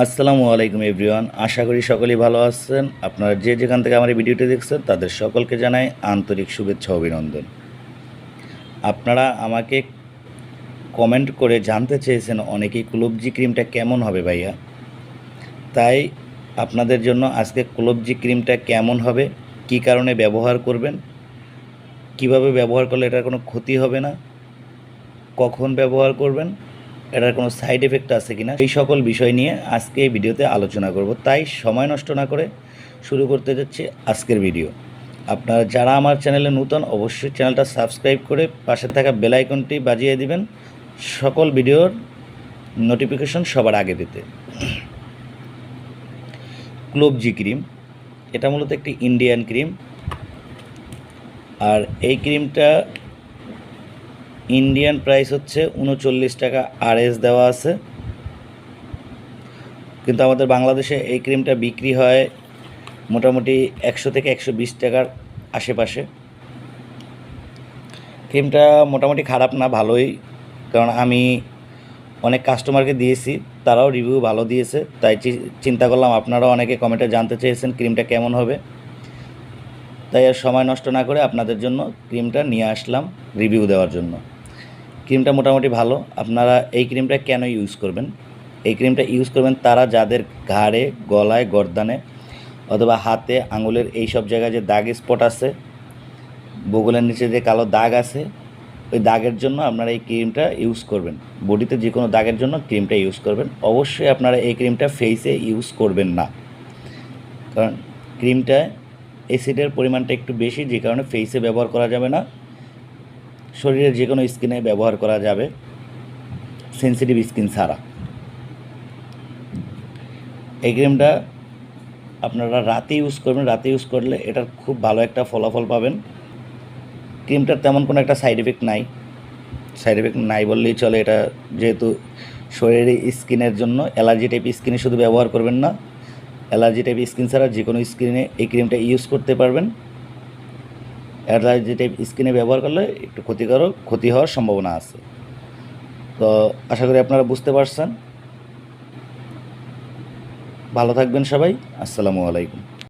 আসসালামু আলাইকুম, এভরিওয়ান। আশা করি সকলেই ভালো আছেন। আপনারা যে যেখান থেকে আমার এই ভিডিওটি দেখছেন, তাদের সকলকে জানাই আন্তরিক শুভেচ্ছা অভিনন্দন। আপনারা আমাকে কমেন্ট করে জানতে চেয়েছেন, অনেকেই কুলবজি ক্রিমটা কেমন হবে ভাইয়া? তাই আপনাদের জন্য আজকে কুলবজি ক্রিমটা কেমন হবে, কি কারণে ব্যবহার করবেন, কীভাবে ব্যবহার করলে এটার কোনো ক্ষতি হবে না, কখন ব্যবহার করবেন এটার কোনো সাইড এফেক্ট আছে কিনা, এই সকল বিষয় নিয়ে আজকে এই ভিডিওতে আলোচনা করব। তাই সময় নষ্ট না করে শুরু করতে যাচ্ছি আজকের ভিডিও আপনারা যারা আমার চ্যানেলে নতুন, অবশ্যই চ্যানেলটা সাবস্ক্রাইব করে পাশে থাকা বেল আইকনটি বাজিয়ে দিবেন। সকল ভিডিওর নোটিফিকেশন সবার আগে দিতে ক্লোবজি ক্রিম এটা মূলত একটি ইন্ডিয়ান ক্রিম আর এই ক্রিমটা ইন্ডিয়ান প্রাইস হচ্ছে উনচল্লিশ টাকা আরএস দেওয়া আছে। কিন্তু আমাদের বাংলাদেশে এই ক্রিমটা বিক্রি হয় মোটামুটি একশো থেকে একশো বিশ টাকার আশেপাশে। ক্রিমটা মোটামুটি খারাপ না, ভালোই। কারণ আমি অনেক কাস্টমারকে দিয়েছি, তারাও রিভিউ ভালো দিয়েছে। তাই চিন্তা করলাম আপনারাও অনেকে কমেন্টে জানতে চেয়েছেন ক্রিমটা কেমন হবে। তাই আর সময় নষ্ট না করে আপনাদের জন্য ক্রিমটা নিয়ে আসলাম রিভিউ দেওয়ার জন্য। ক্রিমটা মোটামুটি ভালো। আপনারা এই ক্রিমটা কেন ইউজ করবেন? এই ক্রিমটা ইউজ করবেন তারা যাদের ঘাড়ে, গলায়, গর্দানে অথবা হাতে, আঙুলের এই সব জায়গায় যে দাগ স্পট আছে, বগলের নিচে যে কালো দাগ আছে, ওই দাগের জন্য আপনারা এই ক্রিমটা ইউজ করবেন। বডিতে যে কোনো দাগের জন্য ক্রিমটা ইউজ করবেন। অবশ্যই আপনারা এই ক্রিমটা ফেসে ইউজ করবেন না। কারণ ক্রিমটায় অ্যাসিডের পরিমাণটা একটু বেশি, যে কারণে ফেসে ব্যবহার করা যাবে না। শরীরের যে কোনো স্কিনে ব্যবহার করা যাবে সেন্সিটিভ স্কিন ছাড়া। এই ক্রিমটা আপনারা রাতে ইউজ করবেন, রাতে ইউজ করলে এটার খুব ভালো একটা ফলাফল পাবেন। ক্রিমটার তেমন কোনো একটা সাইড এফেক্ট নাই। সাইড এফেক্ট নাই বললেই চলে, এটা যেহেতু শরীরের স্কিনের জন্য অ্যালার্জি টাইপ স্কিনে শুধু ব্যবহার করবেন না। অ্যালার্জি টাইপ স্কিন ছাড়া যে কোনো স্ক্রিনে এই ক্রিমটা ইউজ করতে পারবেন। অ্যালার্জি টাইপ স্কিনে ব্যবহার করলে একটু ক্ষতিকারক ক্ষতি হওয়ার সম্ভাবনা আছে। তো আশা করি আপনারা বুঝতে পারছেন। ভালো থাকবেন সবাই। আসসালামু আলাইকুম।